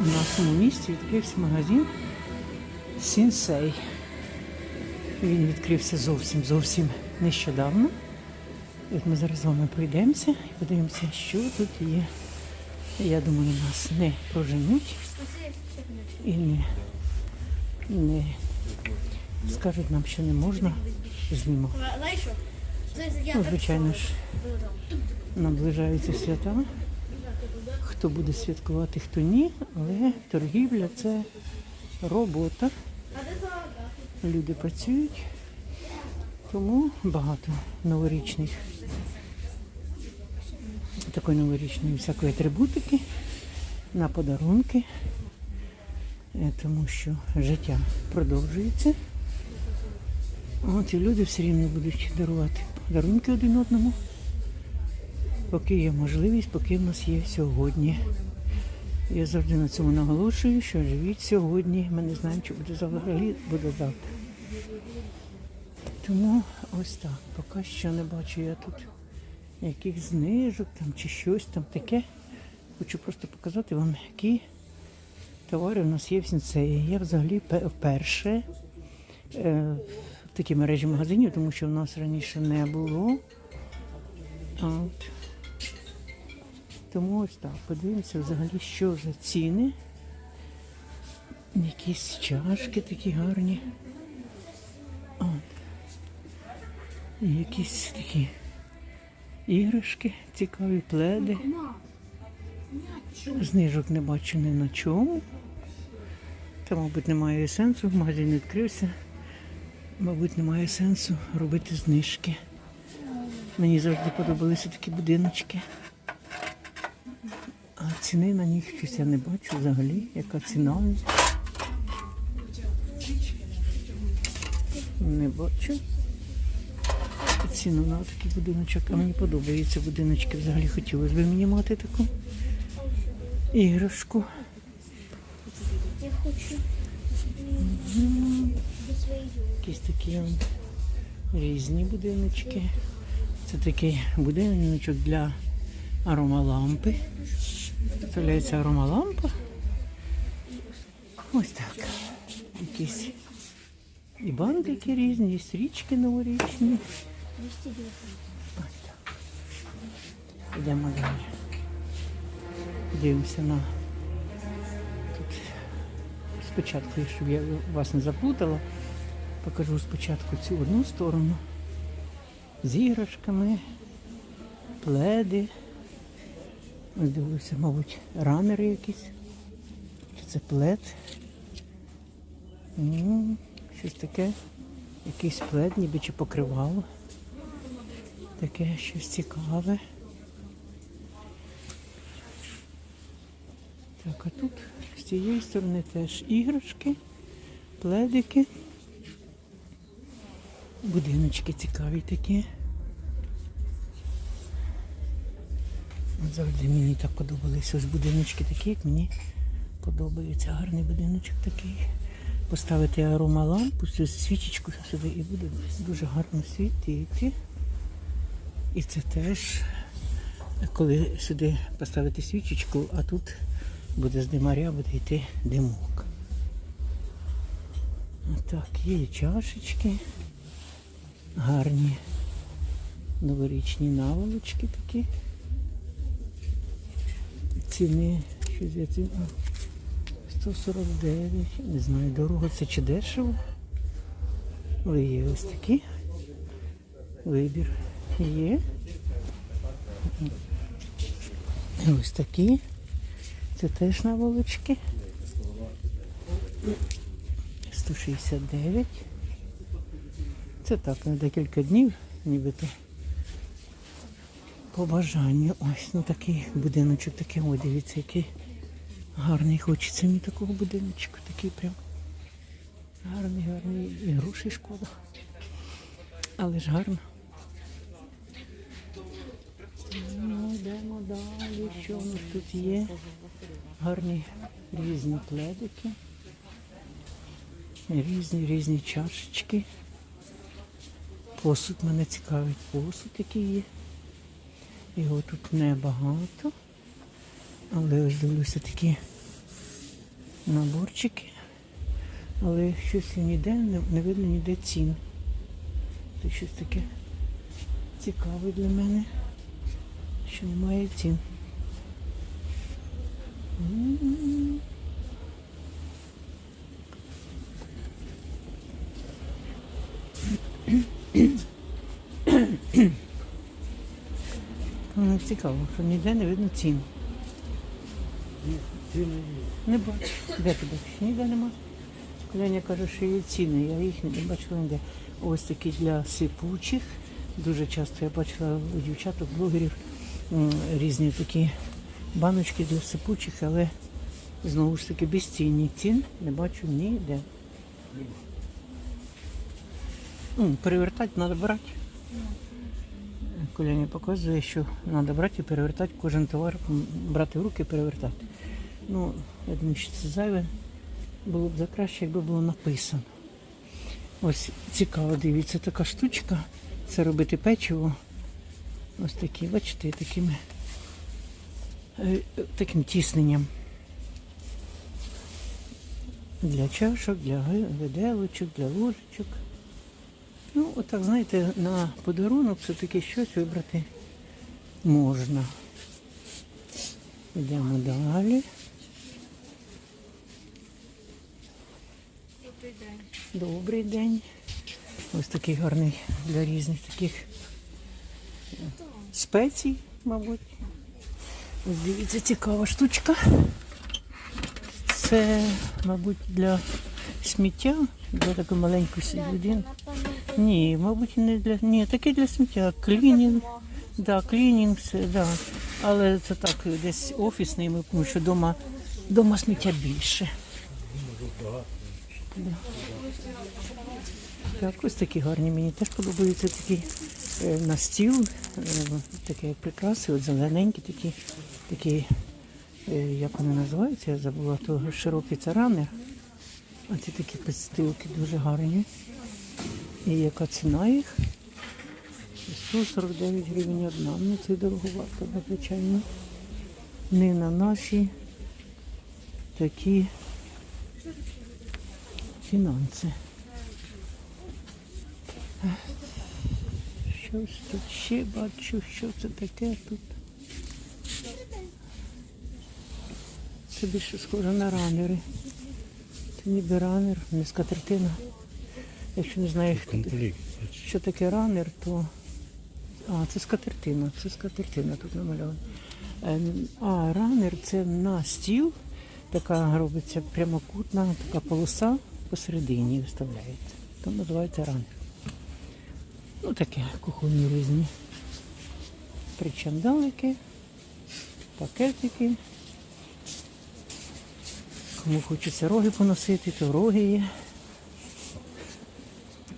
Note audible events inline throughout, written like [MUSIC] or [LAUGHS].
У нашому місті відкрився магазин Сінсей. Він відкрився зовсім зовсім нещодавно. І от ми зараз з вами пройдемося і подивимося, що тут є. Я думаю, нас не проженуть і не, не скажуть нам, що не можна знімати. Ну, звичайно ж, наближаються свята. Хто буде святкувати, хто ні, але торгівля це робота. Люди працюють, тому багато новорічних, такої новорічної всякої атрибутики на подарунки, Е, тому що життя продовжується. От і люди все рівно будуть дарувати подарунки один одному, поки є можливість, поки в нас є сьогодні. Я завжди на цьому наголошую, що живіть сьогодні. Ми не знаємо, чи буде взагалі буде завтра. Тому ось так. Поки що не бачу я тут яких знижок там чи щось там таке. Хочу просто показати вам, які товари у нас є в сінцеї. Я взагалі вперше е, в такій мережі магазинів, тому що в нас раніше не було. От. Тому ось так, подивимося взагалі, що за ціни. Якісь чашки такі гарні. От. Якісь такі іграшки, цікаві пледи. Знижок не бачу ні на чому. Та, мабуть, немає сенсу, магазин відкрився. Мабуть, немає сенсу робити знижки. Мені завжди подобалися такі будиночки. А ціни на них щось я не бачу взагалі, яка ціна. Не бачу. Ціну на такий будиночок. А мені подобаються будиночки. Взагалі хотілося б мені мати таку іграшку. Я хочу Якісь такі різні будиночки. Це такий будиночок для аромалампи. Представляється аромалампа. Ось так. Якісь і бантики різні, і стрічки новорічні. Йдемо далі. Дивимося на тут спочатку, щоб я вас не заплутала, покажу спочатку цю одну сторону з іграшками, пледи. Ось дивлюся, мабуть, ранери якісь. Чи це плед? М, Щось таке. Якийсь плед, ніби чи покривало. Таке щось цікаве. Так, а тут з цієї сторони теж іграшки, пледики. Будиночки цікаві такі. Завжди мені так подобалися ось будиночки такі, як мені подобається. Гарний будиночок такий. Поставити аромалампу, свічечку сюди і буде дуже гарно світити. І це теж, коли сюди поставити свічечку, а тут буде з димаря, буде йти димок. Так, є чашечки. Гарні новорічні наволочки такі. Ціни, щось я ціна. 149. Не знаю, дорого це чи дешево. Але є ось такі. Вибір є. Ось такі. Це теж наволочки. 169. Це так, на декілька днів, нібито. По бажанню. Ось ну такий будиночок, такий, ой, дивіться, який гарний. Хочеться мені такого будиночку. Такий прям гарний, гарний. І грошей шкода. Але ж гарно. Ну, йдемо далі. Що у нас тут є? Гарні різні пледики. Різні різні чашечки. Посуд мене цікавить, посуд який є. Його тут небагато. Але ось дивлюся такі наборчики. Але щось ніде, не, видно ніде цін. Це щось таке цікаве для мене, що немає цін. М. Ну, Цікаво, що ніде не видно цін. Не бачу. Де ти бачиш? Ніде нема. Леня каже, що є ціни, я їх не бачила ніде. Ось такі для сипучих. Дуже часто я бачила у дівчаток, блогерів різні такі баночки для сипучих, але знову ж таки безцінні цін не бачу ніде. Перевертати треба брати. Коляня показує, що треба брати і перевертати кожен товар, брати в руки перевертати. Ну, я думаю, що це зайве. Було б за краще, якби було написано. Ось цікаво, дивіться, така штучка. Це робити печиво. Ось такі, бачите, такими, е, таким тісненням. Для чашок, для виделочок, для ложечок. Ну, отак, знаєте, на подарунок все-таки щось вибрати можна. Йдемо далі. Добрий день. Добрий день. Ось такий гарний для різних таких спецій, мабуть. Ось дивіться, цікава штучка. Це, мабуть, для сміття, для такої маленької людини. Ні, мабуть, не для. Ні, таке для сміття. Клінінг. Да, клінінг, все, да. Але це так, десь офісний, ми- тому що вдома, вдома сміття більше. Да. Так, ось такі гарні мені теж подобаються такі е, на стіл, е, такі прикраси, от зелененькі такі, такі, е, як вони називаються, я забула, то широкий це ранер. А ці такі підстилки дуже гарні. І яка ціна їх? 149 гривень одна. Ну це дороговато, звичайно. Не на наші такі фінанси. Щось тут ще бачу, що це таке тут. Це більше схоже на ранери. Це ніби ранер, не скатертина. Якщо не знаю, хто що таке ранер, то. А, це скатертина, це скатертина тут намальована. Ем, А ранер це на стіл, така робиться прямокутна, така полоса посередині виставляється. То називається ранер. Ну таке, кухонні різні. Причандалики, пакетики. Кому хочеться роги поносити, то роги є.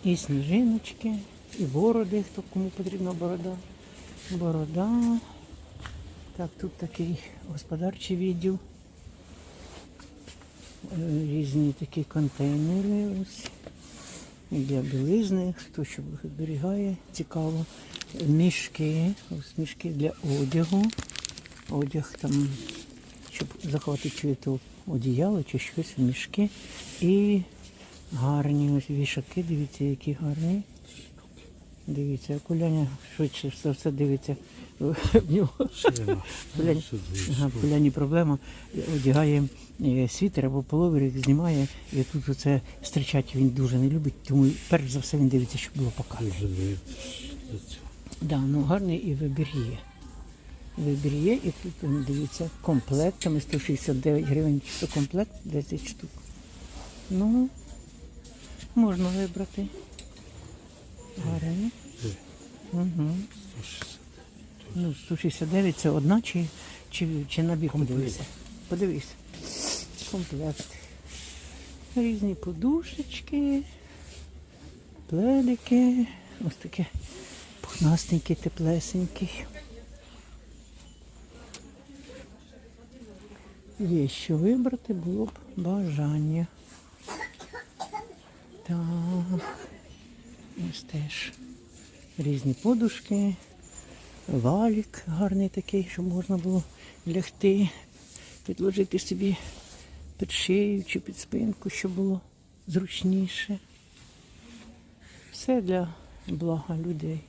І сніжиночки, і бороди, хто кому потрібна борода. Борода. Так, тут такий господарчий відділ. Е, Різні такі контейнери. Ось. Для білизни, хто що зберігає, цікаво. Мішки, ось мішки для одягу. Одяг там, щоб захватити чи то одіяло чи щось, мішки. І гарні ось вішаки, дивіться, які гарні. Дивіться, Куляня швидше все, все дивиться в нього. Куляні, ага, Куляні проблема. Одягає е, світер або половерик, знімає, і тут оце стрічать він дуже не любить, тому перш за все він дивиться, щоб було показано. Да, ну гарний і вибір є. Вибір є, і тут он, дивіться, комплектами 169 гривень, що комплект 10 штук. Ну, можна вибрати. Гарні. Угу. Ну, 169 це одна чи, чи, чи набір подивися. Подивись. Комплект. Різні подушечки, пледики. Ось таке пухнастенький, теплесенький. Є що вибрати, було б бажання. Так. Ось теж різні подушки, валік гарний такий, щоб можна було лягти, підложити собі під шию чи під спинку, щоб було зручніше. Все для блага людей,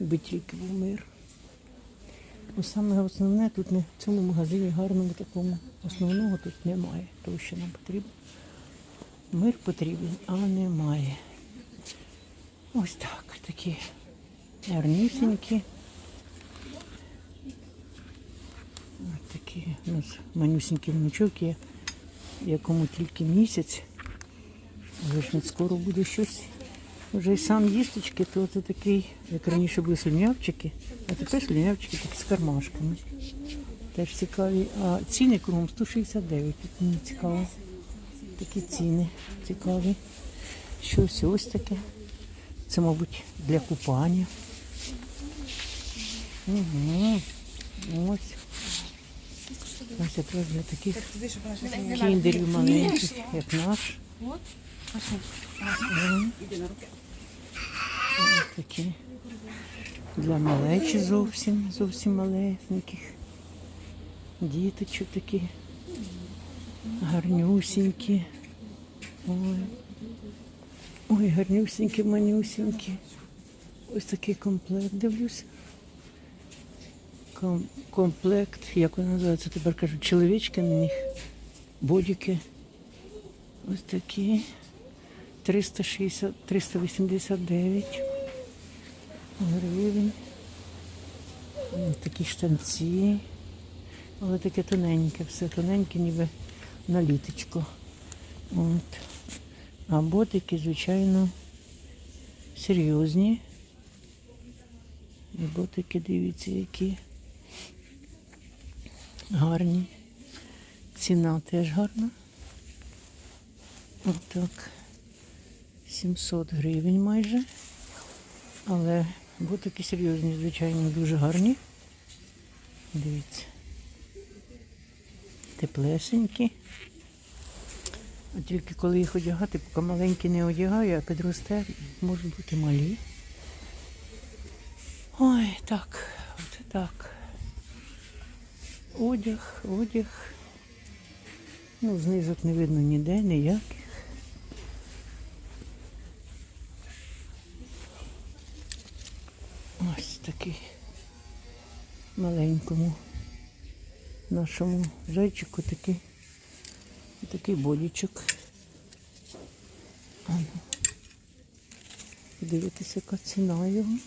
якби тільки був мир. Бо саме основне тут не в цьому магазині гарному такому основного тут немає. Того, що нам потрібно. Мир потрібен, а немає. Ось так, такі гарнісінькі. Ось такі у нас манюсінький внучок є, якому тільки місяць. Але не скоро буде щось. Вже й сам їсточки, то це такий, як раніше були слюнявчики, а тепер слюнявчики такі з кармашками. Теж цікаві. А ціни кругом 169. Тут мені цікаво. Такі ціни цікаві. Щось ось таке. Це, мабуть, для купання. Угу. Ось. Ось якраз для таких кіндерів маленьких, як наш. Ось такі. Для малечі зовсім, зовсім малесеньких. Діточок такі. Гарнюсінькі. Ой. Ой, гарнюсінькі, манюсінькі. Ось такий комплект дивлюся. Ком- комплект, як він називається, тепер кажуть, чоловічки на них, бодіки. Ось такі. 360, 389 гривень. Ось такі штанці. Але таке тоненьке, все тоненьке, ніби на літочку. От. А ботики, звичайно, серйозні. І ботики, дивіться, які гарні. Ціна теж гарна. Отак. 700 гривень майже. Але ботики серйозні, звичайно, дуже гарні. Дивіться. Теплесенькі. А тільки коли їх одягати, поки маленькі не одягаю, а підросте, можуть бути малі. Ой, так, от так. Одяг, одяг. Ну, знижок не видно ніде, ніяких. Ось такий маленькому нашому зайчику такий, такий бодічок. Ну, яка ціна його.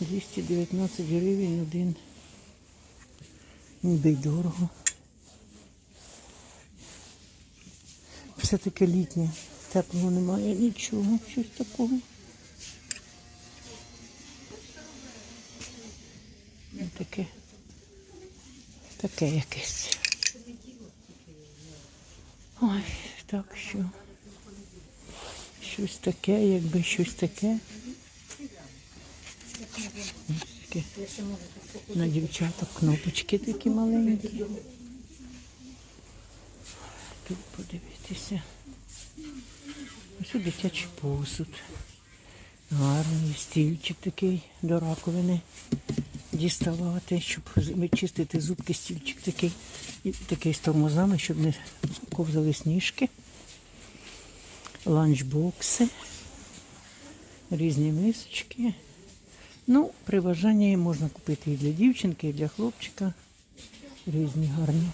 219 гривень один. Ніби й дорого. Все таке літнє. Теплого немає нічого, щось такого. Таке якесь. Ой, так що. Щось таке, якби щось таке. На дівчаток кнопочки такі маленькі. Тут подивитися. Ось тут дитячий посуд. Гарний стільчик такий до раковини діставати, щоб вичистити зубки, стільчик такий. Такий з тормозами, щоб не ковзали сніжки. Ланчбокси, різні мисочки. Ну, при бажанні можна купити і для дівчинки, і для хлопчика. Різні гарні.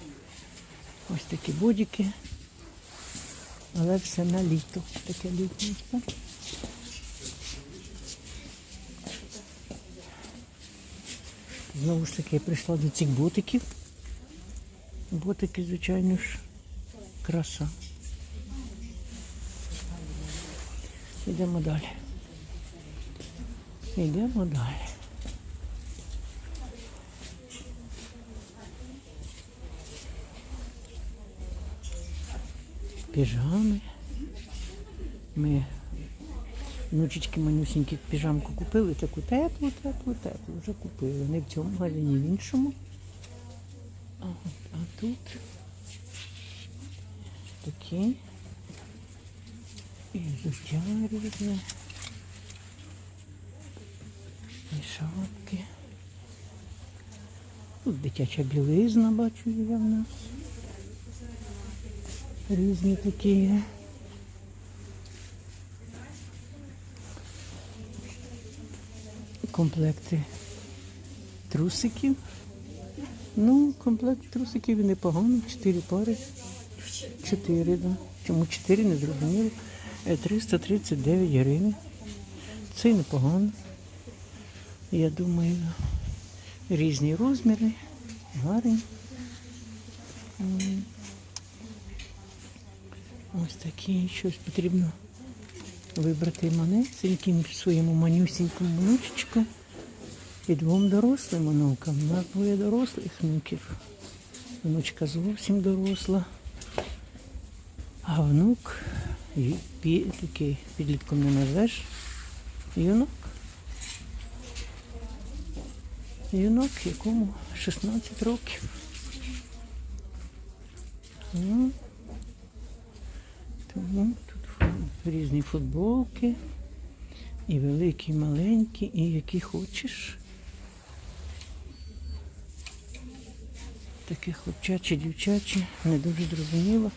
Ось такі бодіки. Але все на літо. Таке літнє. Знову ж таки, я прийшла до цих ботиків. Ботики, звичайно ж, краса. Йдемо далі. Йдемо далі. Піжами. Ми внучечки манюсінькі піжамку купили, таку теплу, теплу, теплу. Вже купили. Не в цьому магазині, в іншому. А, от, а тут такі. І взуття різне. І шапки. Тут дитяча білизна, бачу я в нас. Різні такі Комплекти трусиків. Ну, комплект трусиків і непогано. Чотири пари. Чотири, да. Чому чотири, не зрозуміло. Е, 339 гривень. Це непогано. Я думаю, різні розміри, гарні. Ось такі щось потрібно вибрати манесеньким своєму манюсінькому внучечку і двом дорослим онукам. У нас двоє дорослих внуків. Внучка зовсім доросла. А внук такий підлітком не назвеш. Юнок. Юнок, якому 16 років. Ну, тому різні футболки. І великі, і маленькі, і які хочеш. Таке хлопчачі, дівчачі, не дуже зрозуміло.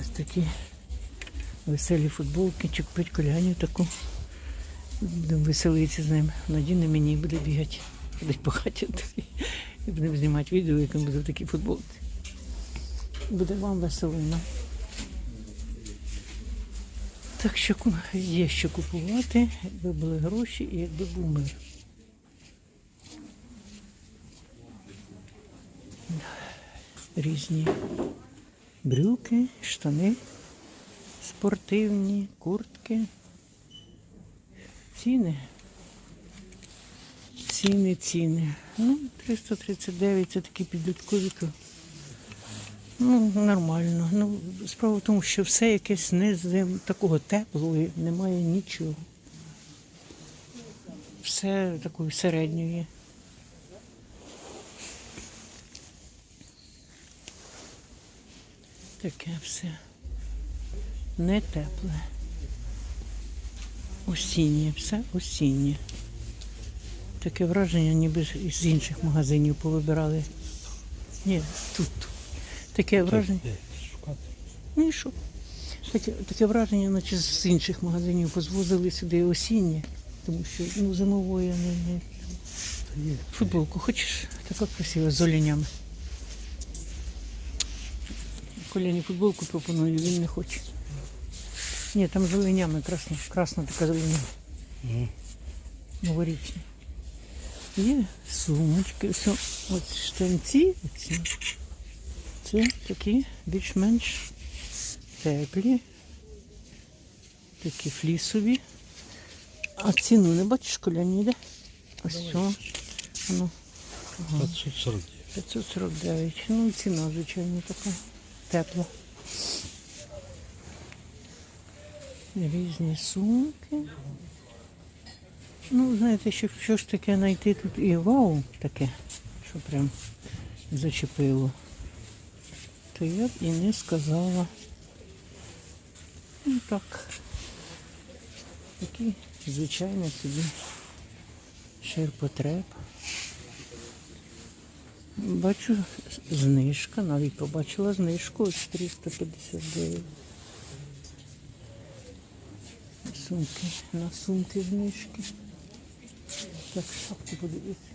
Ось такі веселі футболки, чи купить коляню таку. Будемо веселитися з ним. Надіне мені буде бігати, ходить по хаті. [LAUGHS] І будемо знімати відео, як він буде в такій. Буде вам веселина. Так що є що купувати, якби були гроші і якби був мир. Різні брюки, штани, спортивні, куртки. Ціни. Ціни, ціни. Ну, 339 це такі підліткові. Ну, нормально. Ну, справа в тому, що все якесь не такого теплого, немає нічого. Все такої середньої. Таке все. Не тепле. Осіннє, все осіннє. Таке враження, ніби із інших магазинів повибирали. Ні, тут. Таке враження. Ну і що? Таке, таке враження, наче з інших магазинів позвозили сюди осіннє, тому що ну, зимової не, не. Футболку хочеш? Така красива з оленями. Коляні футболку пропоную, він не хоче. Ні, там з оленями красна, красна така з оленями. Новорічні. Є сумочки, все. От штанці, оці. Це такі більш-менш теплі, такі флісові. А ціну не бачиш, коляні йде? Ось все. Ну, 549. 549. Ну, і ціна, звичайно, така тепла. Різні сумки. Ну, знаєте, що, що ж таке знайти тут і вау таке, що прям зачепило. То я б і не сказала. Ну так. Такий звичайний собі ширпотреб. Бачу знижка, навіть побачила знижку ось 359. Сумки, на сумки знижки. Так, шапки подивіться.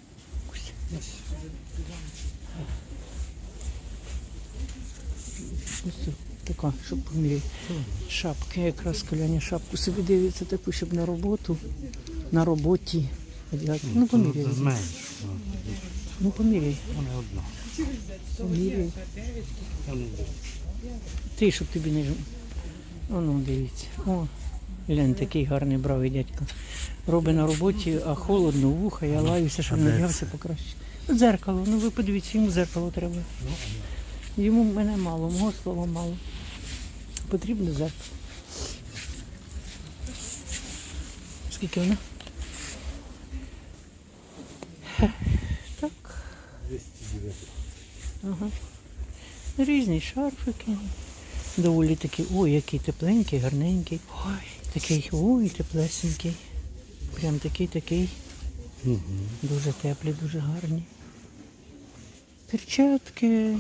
Ось. Така, щоб поміряти. Шапки, якраз коляні шапку собі дивиться таку, щоб на роботу, на роботі. одягати. Ну, поміряй. Ну, поміряй. Вона одна. Поміряй. Ти, щоб тобі не жм. О, ну, дивіться. О, глянь, такий гарний бравий дядько. Робить на роботі, а холодно, вуха, я лаюся, щоб надягся покраще. Ну, Дзеркало, ну ви подивіться, йому дзеркало треба. Йому мене мало, мого слова мало. Потрібно дзеркало. Скільки воно? Так. 209. Ага. Різні шарфики. Доволі такі, ой, який тепленький, гарненький. Ой, такий, ой, теплесенький. Прям такий, такий. Угу. Дуже теплі, дуже гарні. Перчатки,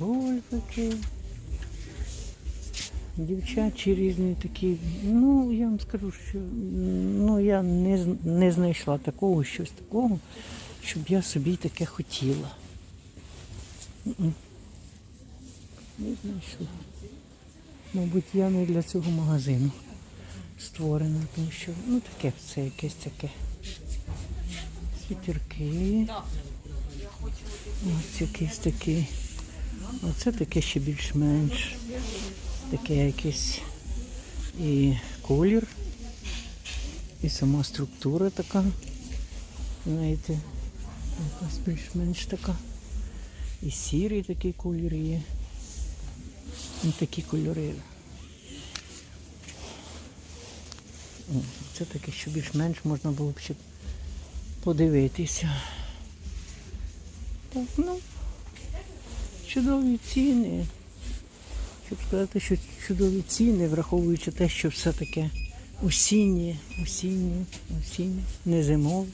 гольфики, дівчачі різні такі. Ну, я вам скажу, що ну, я не, не знайшла такого, щось такого, щоб я собі таке хотіла. Не знайшла. Мабуть, я не для цього магазину створена, тому що ну таке все якесь таке. Світерки. Ось якийсь такий. Оце таке ще більш-менш. Таке якесь і колір, і сама структура така. Знаєте, якась більш-менш така. І сірий такий колір є. І такі кольори. О, Це таке, що більш-менш можна було б ще подивитися. Так, ну, чудові ціни. Щоб сказати, що чудові ціни, враховуючи те, що все таке осіннє, осіннє, осіннє, не зимове,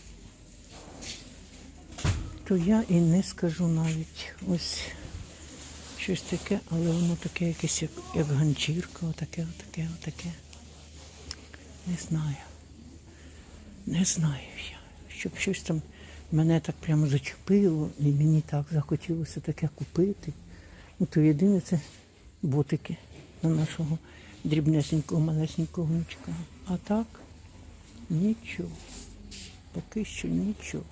то я і не скажу навіть ось щось таке, але воно таке якесь, як, як ганчірка, отаке, отаке, отаке. Не знаю. Не знаю я. Щоб щось там мене так прямо зачепило, і мені так захотілося таке купити. Ну, то єдине це ботики на нашого дрібнесенького, малесенького внучка. А так нічого. Поки що нічого.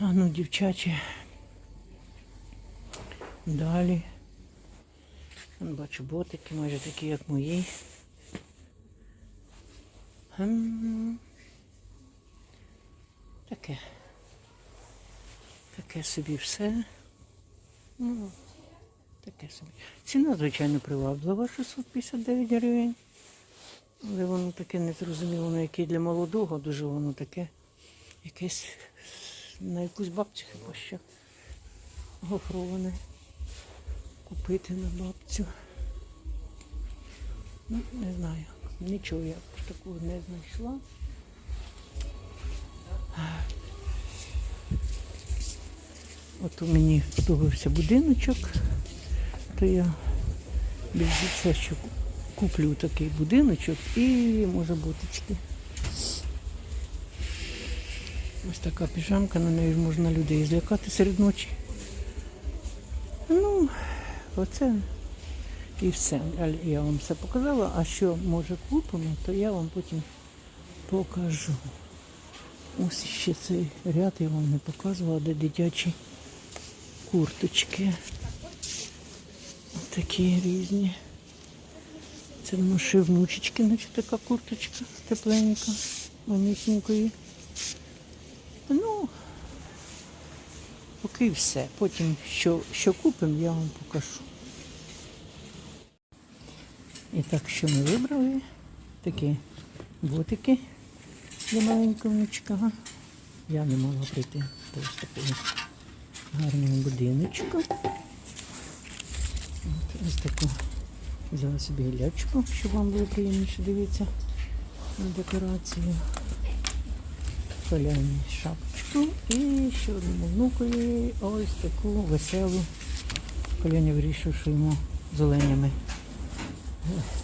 А ну, дівчачі. Далі. Бачу ботики, майже такі, як мої. Ем, Таке. Таке собі все. Ну, таке собі. Ціна, звичайно, приваблива 659 гривень. Але воно таке незрозуміло, на яке для молодого, дуже воно таке якесь на якусь бабцю хіба що гофроване. Купити на бабцю. Ну, не знаю. Нічого я такого не знайшла. От у мені подобався будиночок, то я більш все, що куплю такий будиночок і може бутички. Ось така піжамка, на неї можна людей злякати серед ночі. Ну, оце і все. Я вам все показала. А що може купимо, то я вам потім покажу. Ось ще цей ряд я вам не показувала, де дитячі курточки. Такі різні. Це в внучечки, значить така курточка тепленька, манюсінької. Ну, поки все. Потім, що, що купимо, я вам покажу. І так, що ми вибрали? Такі ботики для маленького внучка. Я не могла прийти такого гарного будиночку. От, ось таку взяла собі гілячку, щоб вам було приємніше дивитися на декорацію. Коляні шапочку і ще одному внукові ось таку веселу. Коляня вирішив, йому з оленями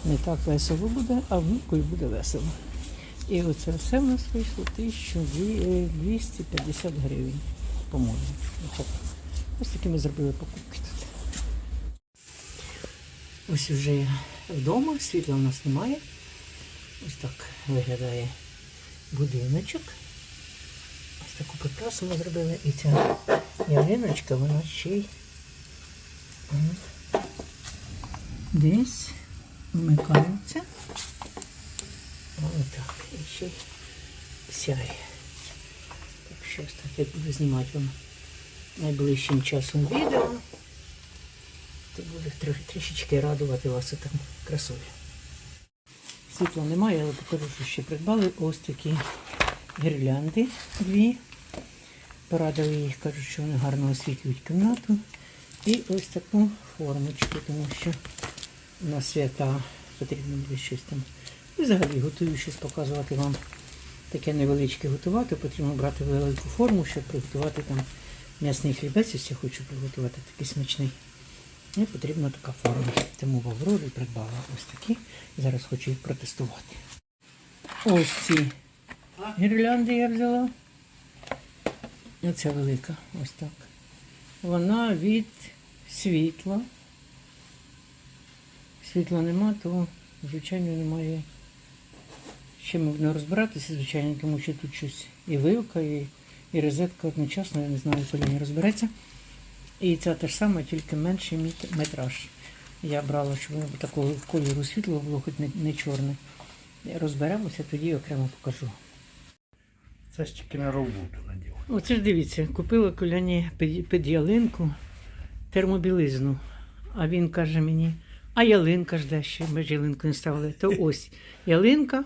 не так весело буде, а внукові буде весело. І оце все в нас вийшло 1250 гривень, по-моєму. Ось такі ми зробили покупки тут. Ось вже вдома, світла в нас немає. Ось так виглядає будиночок. Ось таку прикрасу ми зробили. І ця ялиночка, вона ще й десь вмикається. Ось так. І ще й сяє. Так що ось так я буду знімати вам найближчим часом відео. То буде трішечки радувати вас там красою. Світла немає, але покажу, що ще придбали ось такі гірлянди дві. Порадили їх, кажуть, що вони гарно освітлюють кімнату. І ось таку формочку, тому що на свята потрібно буде щось там. І взагалі готую щось показувати вам. Таке невеличке готувати, потрібно брати велику форму, щоб приготувати там м'ясний хлібець, я хочу приготувати такий смачний. І потрібна така форма. Тому в придбала ось такі. Зараз хочу їх протестувати. Ось ці гірлянди я взяла. Оця велика, ось так. Вона від світла. Світла нема, то, звичайно, немає. Ще можна розбиратися, звичайно, тому що тут щось і вилка, і, і розетка одночасно, я не знаю, коли не розбереться. І ця те ж саме, тільки менший метраж. Я брала, щоб воно такого кольору світло було, хоч не, не чорне. Розберемося, тоді окремо покажу. Це ж тільки на роботу надів. Оце ж дивіться, купила коляні під, під ялинку термобілизну. А він каже мені, а ялинка ж де ще, ми ж ялинку не ставили. То [LAUGHS] ось ялинка,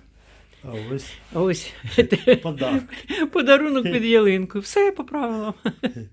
А ось а ось подарунок під ялинку. Все по правилам. [LAUGHS]